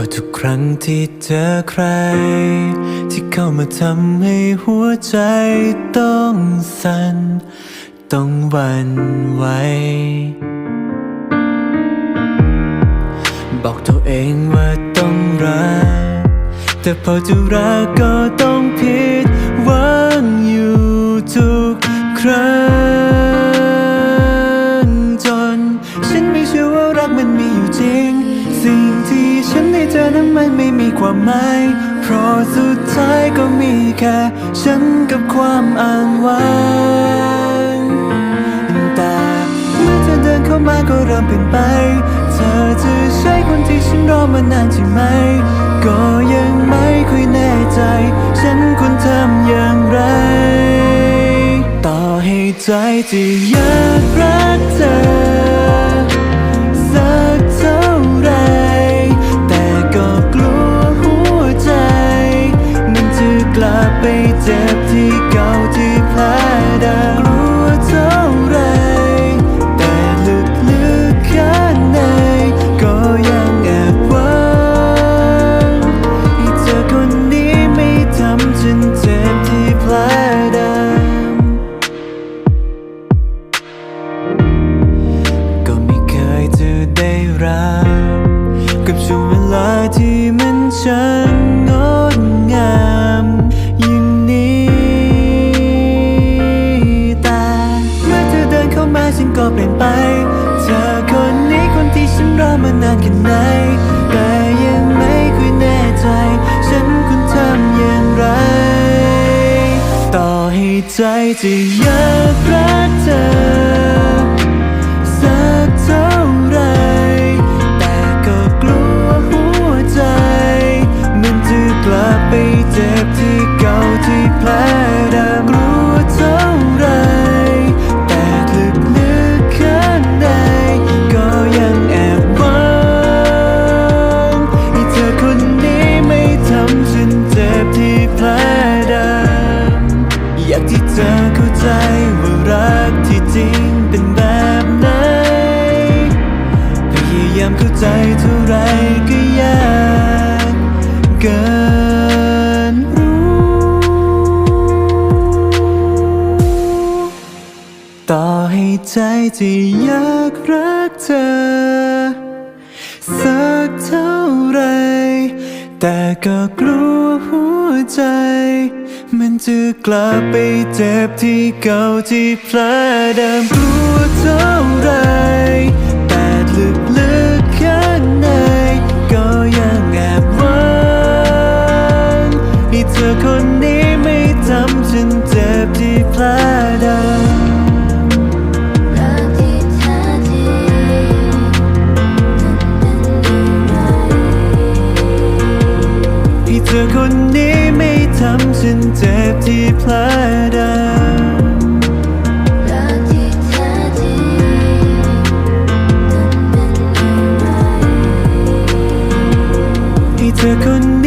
ก็ทุกครั้งที่เจอใคร ที่เข้ามาทำให้หัวใจต้องสั่นต้องวันไหวบอกตัวเองว่าต้องรัก แต่พอจะรักก็ต้องผิด อนั้นมันไม่มีความหมาย เพราะสุดท้ายก็มีแค่ ฉันกับความอ้างว้างแต่เมื่อเธอเดินเข้ามาก็เริ่มเปลี่ยนไป เธอจะใช่คนที่ฉันรอมานานใช่ไหม ก็ยังไม่ค่อยแน่ใจ ฉันควรทำอย่างไร ต่อให้ใจจะอยากรัก รับกับช่วงเวลาที่มันช่างงดงามอย่างนี้แต่เมื่อเธอเดินเข้ามาฉันก็เปลี่ยนไป เธอคนนี้คนที่ฉันรอมานานแค่ไหนแต่ยังไม่ค่อยแน่ใจ ฉันควรทำอย่างไร ต่อให้ใจจะอยากรักเธอ จ็บที่เก่าที่แผลดังกลัวเท่าไร แต่ลึกๆข้างในก็ยังแอบหวังให้เธอคนนี้ไม่ทำฉันเจ็บที่แผลดังอยากที่เธอเข้าใจว่ารักที่จริงเป็นแบบไหนพยายามเข้าใจเท่าไร ให้ใจจะอยากรักเธอ สักเท่าไร แต่ก็กลัวหัวใจ มันจะกลับไปเจ็บที่เก่าที่แผลเดิมกลัวเท่าไรแต่ลึกๆข้างในก็ยังแอบหวังให้เธอคนนี้ไม่ทำฉันเจ็บที่แผลเดิม ที่แผลดังรักที่แท้จริงนั้นเป็นอย่างไรให้เธอคน